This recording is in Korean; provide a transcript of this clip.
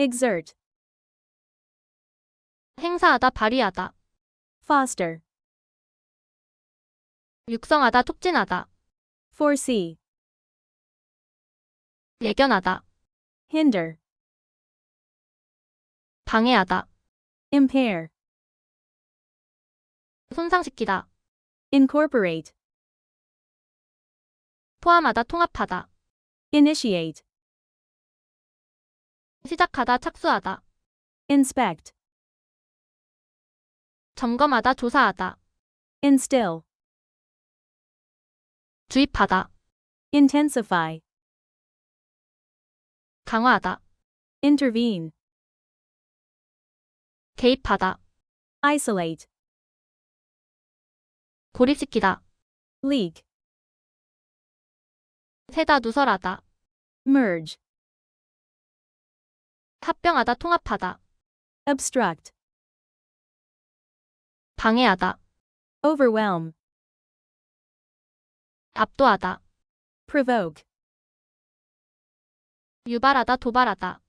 exert, 행사하다, 발휘하다. foster, 육성하다, 촉진하다. foresee, 예견하다. hinder, 방해하다. impair, 손상시키다. incorporate, 포함하다, 통합하다. initiate, 시작하다, 착수하다. inspect, 점검하다, 조사하다. instill, 주입하다. intensify, 강화하다. intervene, 개입하다. isolate, 고립시키다. leak, 세다, 누설하다. merge, 합병하다, 통합하다. obstruct, 방해하다. overwhelm, 압도하다. provoke, 유발하다, 도발하다.